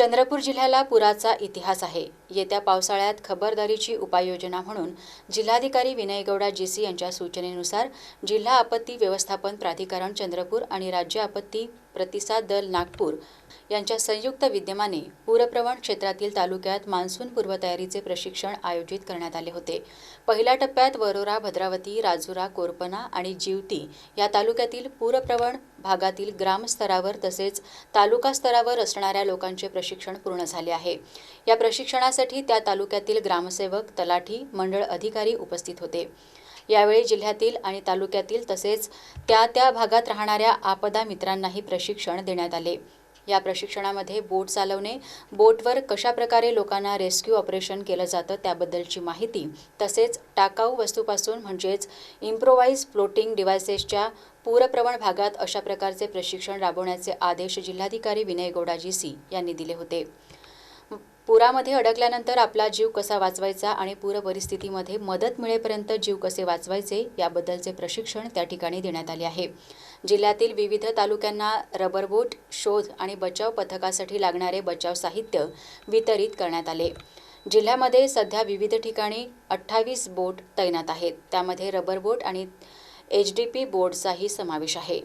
चंद्रपूर जिल्ह्याला पुराचा इतिहास आहे. येत्या पावसाळ्यात खबरदारीची उपाययोजना म्हणून जिल्हाधिकारी विनय गौडा जीसी यांच्या सूचनेनुसार जिल्हा आपत्ती व्यवस्थापन प्राधिकरण चंद्रपूर आणि राज्य आपत्ती प्रतिसाद दल नागपूर यांच्या संयुक्त विद्यमाने पूरप्रवण क्षेत्रातील तालुक्यात मान्सून पूर्वतयारीचे प्रशिक्षण आयोजित करण्यात आले होते. पहिल्या टप्प्यात वरोरा भद्रावती राजुरा कोरपना आणि जीवती या तालुक्यातील पूरप्रवण भागातील ग्रामस्तरावर तसेच तालुका स्तरावर असणाऱ्या लोकांचे प्रशिक्षण पूर्ण झाले आहे. या प्रशिक्षणासाठी त्या तालुक्यातील ग्रामसेवक तलाठी मंडळ अधिकारी उपस्थित होते. यावेळी जिल्ह्यातील आणि तालुक्यातील तसेच त्या त्या भागात राहणाऱ्या आपदा मित्रांनाही प्रशिक्षण देण्यात आले. या प्रशिक्षणामध्ये बोट चालवणे बोटवर कशा प्रकारे लोकांना रेस्क्यू ऑपरेशन केलं जातं त्याबद्दलची माहिती तसेच टाकाऊ वस्तूपासून म्हणजेच इम्प्रोवाईज फ्लोटिंग डिव्हायसेसच्या पूरप्रवण भागात अशा प्रकारचे प्रशिक्षण राबवण्याचे आदेश जिल्हाधिकारी विनय गौडाजी सी यांनी दिले होते. पुरामध्ये अडकल्यानंतर आपला जीव कसा वाचवायचा आणि पूर परिस्थितीमध्ये मदत मिळेपर्यंत जीव कसे वाचवायचे याबद्दलचे प्रशिक्षण त्या ठिकाणी देण्यात आले आहे. जिल्ह्यातील विविध तालुक्यांना रबर बोट शोध आणि बचाव पथकासाठी लागणारे बचाव साहित्य वितरित करण्यात आले. जिल्ह्यामध्ये सध्या विविध ठिकाणी अठ्ठावीस बोट तैनात आहेत. त्यामध्ये रबर बोट आणि एच डी पी बोर्डचाही समावेश आहे.